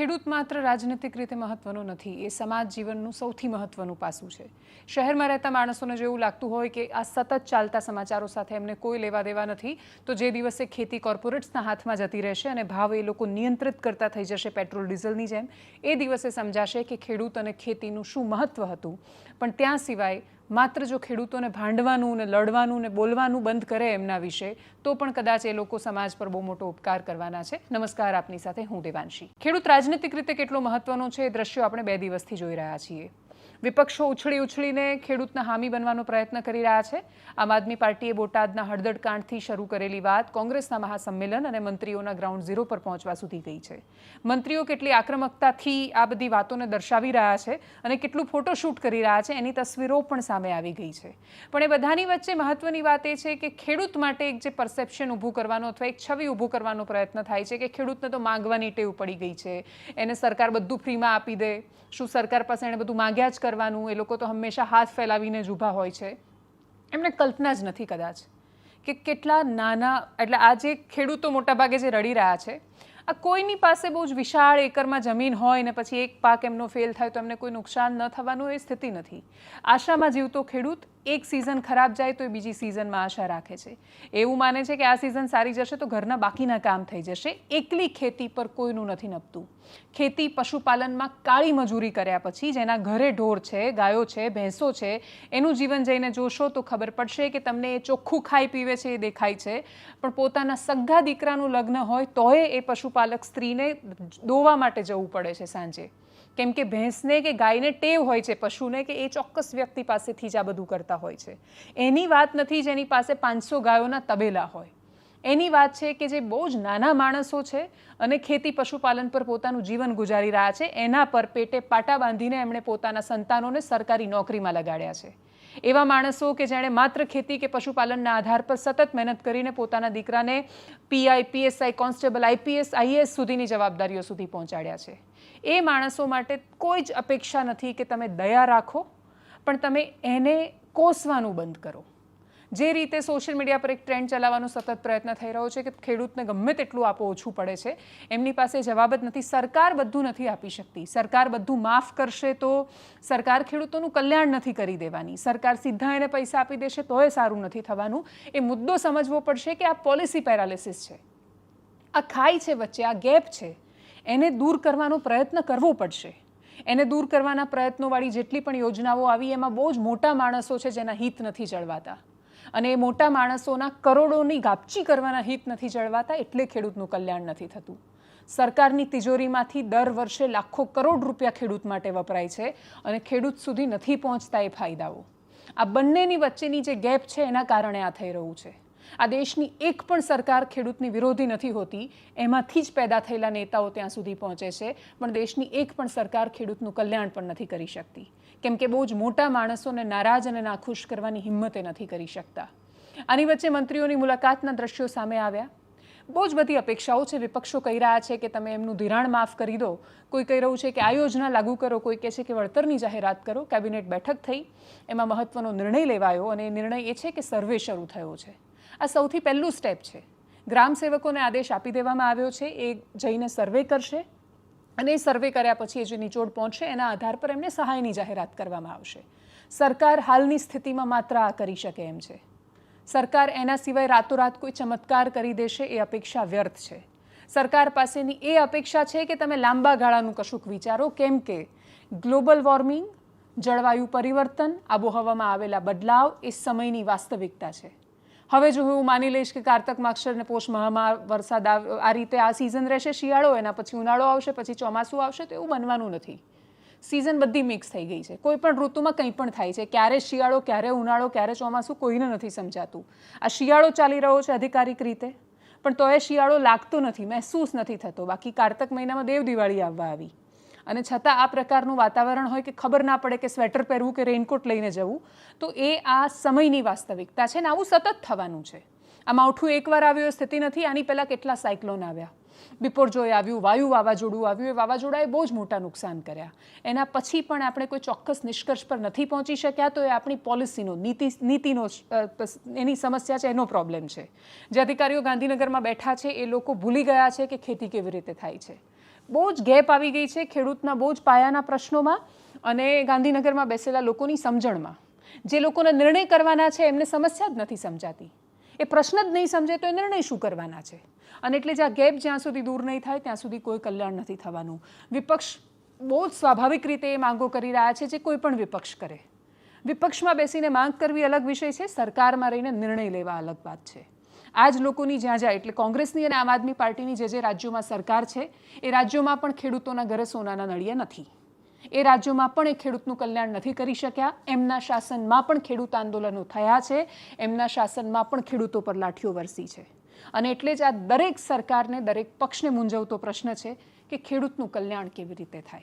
ખેડૂત માત્ર રાજનૈતિક રીતે મહત્વનો નથી, એ સમાજ જીવનનું સૌથી મહત્વનું પાસું છે. શહેરમાં રહેતા માણસોને જો એવું લાગતું હોય કે આ સતત ચાલતા સમાચારો સાથે એમને કોઈ લેવા દેવા નથી, તો જે દિવસે ખેતી કોર્પોરેટ્સના હાથમાં જતી રહેશે અને ભાવ એ લોકો નિયંત્રિત કરતા થઈ જશે પેટ્રોલ, ડીઝલની જેમ, એ દિવસે સમજાશે કે ખેડૂત અને ખેતીનું શું મહત્વ હતું. પણ ત્યાં સિવાય માત્ર જો ખેડૂતોને ભાંડવાનું ને લડવાનું ને બોલવાનું બંધ કરે એમના વિશે, તો પણ કદાચ એ લોકો સમાજ પર બહુ મોટો ઉપકાર કરવાના છે. નમસ્કાર, આપની સાથે હું દેવાંશી. ખેડૂત રાજનીતિક રીતે કેટલો મહત્વનો છે એ દ્રશ્યો આપણે બે દિવસથી જોઈ રહ્યા છીએ. વિપક્ષો ઉછળી ઉછળીને ખેડૂતના હામી બનવાનો પ્રયત્ન કરી રહ્યા છે. આમ આદમી પાર્ટીએ બોટાદના હળદડકાંડથી શરૂ કરેલી વાત કોંગ્રેસના મહાસંમેલન અને મંત્રીઓના ગ્રાઉન્ડ ઝીરો પર પહોંચવા સુધી ગઈ છે. મંત્રીઓ કેટલી આક્રમકતાથી આ બધી વાતોને દર્શાવી રહ્યા છે અને કેટલું ફોટોશૂટ કરી રહ્યા છે એની તસવીરો પણ સામે આવી ગઈ છે. પણ એ બધાની વચ્ચે મહત્વની વાત એ છે કે ખેડૂત માટે એક જે પરસેપ્શન ઊભું કરવાનો અથવા એક છબી ઊભું કરવાનો પ્રયત્ન થાય છે કે ખેડૂતને તો માંગવાની ટેવ પડી ગઈ છે. એને સરકાર બધું ફ્રીમાં આપી દે. શું સરકાર પાસે એણે બધું માંગ્યા જ કરવાનું, એ લોકો તો હંમેશા હાથ ફેલાવીને જ ઊભા હોય છે. એમને કલ્પના જ નથી કદાચ કે કેટલા નાના, એટલે આ જે ખેડૂતો મોટાભાગે જે રડી રહ્યા છે, આ કોઈની પાસે બહુ જ વિશાળ એકરમાં જમીન હોય ને પછી એક પાક એમનો ફેલ થાય તો એમને કોઈ નુકસાન ન થવાનું એ સ્થિતિ નથી. આશામાં જીવતો ખેડૂત એક સિઝન ખરાબ જાય તો એ બીજી સિઝનમાં આશા રાખે છે. એવું માને છે કે આ સિઝન સારી જશે તો ઘરના બાકીના કામ થઈ જશે. એકલી ખેતી પર કોઈનું નથી નપતું. ખેતી પશુપાલનમાં કાળી મજૂરી કર્યા પછી જેના ઘરે ઢોર છે, ગાયો છે, ભેંસો છે, એનું જીવન જઈને જોશો તો ખબર પડશે કે તમને એ ચોખ્ખું ખાઈ પીવે છે, એ દેખાય છે. પણ પોતાના સગા દીકરાનું લગ્ન હોય તોય એ પશુપાલક સ્ત્રીને દોવા માટે જવું પડે છે સાંજે. કેમ કે ભેંસને કે ગાયને ટેવ હોય છે, પશુને કે એ ચોક્કસ વ્યક્તિ પાસેથી જ આ બધું કરતા હોય છે. એની વાત નથી જેની પાસે પાંચસો ગાયોના તબેલા હોય. એની વાત છે કે જે બહુ જ નાના માણસો છે અને ખેતી પશુપાલન પર પોતાનું જીવન ગુજારી રહ્યા છે, એના પર પેટે પાટા બાંધીને એમણે પોતાના સંતાનોને સરકારી નોકરીમાં લગાડ્યા છે. એવા માણસો કે જેણે માત્ર ખેતી કે પશુપાલનના આધાર પર સતત મહેનત કરીને પોતાના દીકરાને PI PSI constable IPS IAS સુધીની જવાબદારીઓ સુધી પહોંચાડ્યા છે. એ માણસો માટે કોઈ જ અપેક્ષા નથી કે તમે દયા રાખો, પણ તમે એને કોસવાનું બંધ કરો. જે રીતે સોશિયલ મીડિયા પર એક ટ્રેન્ડ ચલાવવાનો સતત પ્રયત્ન થઈ રહ્યો છે કે ખેડૂતને ગમે તેટલું આપો ઓછું પડે છે, એમની પાસે જવાબ જ નથી. સરકાર બધું નથી આપી શકતી. સરકાર બધું માફ કરશે તો સરકાર ખેડૂતોનું કલ્યાણ નથી કરી દેવાની. સરકાર સીધા એને પૈસા આપી દેશે તોય સારું નથી થવાનું. એ મુદ્દો સમજવો પડશે કે આ પોલિસી પેરાલિસિસ છે. આ ખાઈ છે વચ્ચે, આ ગેપ છે. એને દૂર કરવાનો પ્રયત્ન કરવો પડશે. એને દૂર કરવાના પ્રયત્નોવાળી જેટલી પણ યોજનાઓ આવી, એમાં બહુ જ મોટા માણસો છે જેના હિત નથી જળવાતા. અને મોટા માણસોના કરોડોની ગાપચી કરવાના હિત નથી જળવાતા, એટલે ખેડૂતનું કલ્યાણ નથી થતું. સરકારની તિજોરીમાંથી દર વર્ષે લાખો કરોડ રૂપિયા ખેડૂત માટે વપરાય છે અને ખેડૂત સુધી નથી પહોંચતા એ ફાયદાઓ. આ બંનેની વચ્ચેની જે ગેપ છે એના કારણે આ થઈ રહ્યું છે. આ દેશની એક પણ સરકાર ખેડૂતની વિરોધી નથી હોતી, એમાંથી જ પેદા થયેલા નેતાઓ ત્યાં સુધી પહોંચે છે, પણ દેશની એક પણ સરકાર ખેડૂતનું કલ્યાણ પણ નથી કરી શકતી. કેમ કે બહુ જ મોટા માણસોને નારાજ અને નાખુશ કરવાની હિંમતે નથી કરી શકતા. આની વચ્ચે મંત્રીઓની મુલાકાતના દ્રશ્યો સામે આવ્યા. બહુ જ બધી અપેક્ષાઓ છે, વિપક્ષો કહી રહ્યા છે કે તમે એમનું ધિરાણ માફ કરી દો. કોઈ કહી રહ્યું છે કે આ યોજના લાગુ કરો, કોઈ કહે છે કે વળતરની જાહેરાત કરો. કેબિનેટ બેઠક થઈ, એમાં મહત્વનો નિર્ણય લેવાયો અને એ નિર્ણય એ છે કે સર્વે શરૂ થયો છે. આ સૌથી પહેલું સ્ટેપ છે. ગ્રામ સેવકોને આદેશ આપી દેવામાં આવ્યો છે, એ જઈને સર્વે કરશે. અને એ સર્વે કર્યા પછી એ જે નિચોડ પહોંચશે એના આધાર પર એમને સહાયની જાહેરાત કરવામાં આવશે. સરકાર હાલની સ્થિતિમાં માત્ર આ કરી શકે એમ છે. સરકાર એના સિવાય રાતોરાત કોઈ ચમત્કાર કરી દેશે એ અપેક્ષા વ્યર્થ છે. સરકાર પાસેની એ અપેક્ષા છે કે તમે લાંબા ગાળાનું કશુંક વિચારો, કેમ કે ગ્લોબલ વોર્મિંગ, જળવાયુ પરિવર્તન, આબોહવામાં આવેલા બદલાવ એ સમયની વાસ્તવિકતા છે. હવે જો હું માની લઈશ કે કારતક માક્ષર ને પોષ મહામાં વરસાદ આ રીતે આ સિઝન રહેશે, શિયાળો, એના પછી ઉનાળો આવશે, પછી ચોમાસું આવશે, તો એવું બનવાનું નથી. સિઝન બધી મિક્સ થઈ ગઈ છે. કોઈ પણ ઋતુમાં કંઈ પણ થાય છે. ક્યારે શિયાળો, ક્યારે ઉનાળો, ક્યારે ચોમાસું, કોઈને નથી સમજાતું. આ શિયાળો ચાલી રહ્યો છે અધિકારિક રીતે. પણ તો એ શિયાળો લાગતો નથી, મહેસૂસ નથી થતો. બાકી કારતક મહિનામાં દેવ દિવાળી આવવા આવી. અને છતાં આ પ્રકારનું વાતાવરણ હોય કે ખબર ના પડે કે સ્વેટર પહેરવું કે રેઇનકોટ લઈને જવું, તો એ આ સમયની વાસ્તવિકતા છે ને આવું સતત થવાનું છે. આ માવઠું એકવાર આવ્યું એ સ્થિતિ નથી, આની પહેલાં કેટલા સાયક્લોન આવ્યા. બિપોરજોય આવ્યું, વાયુ વાવાઝોડું આવ્યું, એ વાવાઝોડાએ બહુ જ મોટા નુકસાન કર્યા. એના પછી પણ આપણે કોઈ ચોક્કસ નિષ્કર્ષ પર નથી પહોંચી શક્યા, તો એ આપણી પોલિસીનો, નીતિ, નીતિનો એની સમસ્યા છે, એનો પ્રોબ્લેમ છે. જે અધિકારીઓ ગાંધીનગરમાં બેઠા છે, એ લોકો ભૂલી ગયા છે કે ખેતી કેવી રીતે થાય છે. બહુ જ ગેપ આવી ગઈ છે ખેડૂતના બહુ જ પાયાના પ્રશ્નોમાં અને ગાંધીનગરમાં બેસેલા લોકોની સમજણમાં. જે લોકોને નિર્ણય કરવાના છે એમને સમસ્યા જ નથી સમજાતી. એ પ્રશ્ન જ નહીં સમજે તો એ નિર્ણય શું કરવાના છે? અને એટલે જ આ ગેપ જ્યાં સુધી દૂર નહીં થાય, ત્યાં સુધી કોઈ કલ્યાણ નથી થવાનું. વિપક્ષ બહુ જ સ્વાભાવિક રીતે એ માંગો કરી રહ્યા છે જે કોઈ પણ વિપક્ષ કરે. વિપક્ષમાં બેસીને માંગ કરવી અલગ વિષય છે, સરકારમાં રહીને નિર્ણય લેવા અલગ વાત છે. આ જ લોકોની જ્યાં જ્યાં, એટલે કોંગ્રેસની અને આમ આદમી પાર્ટીની જે જે રાજ્યોમાં સરકાર છે, એ રાજ્યોમાં પણ ખેડૂતોના ઘરે સોનાના નળિયા નથી. એ રાજ્યોમાં પણ એ ખેડૂતનું કલ્યાણ નથી કરી શક્યા. એમના શાસનમાં પણ ખેડૂત આંદોલનો થયા છે. એમના શાસનમાં પણ ખેડૂતો પર લાઠીઓ વરસી છે. અને એટલે જ આ દરેક સરકારને, દરેક પક્ષને મૂંઝવતો પ્રશ્ન છે કે ખેડૂતનું કલ્યાણ કેવી રીતે થાય?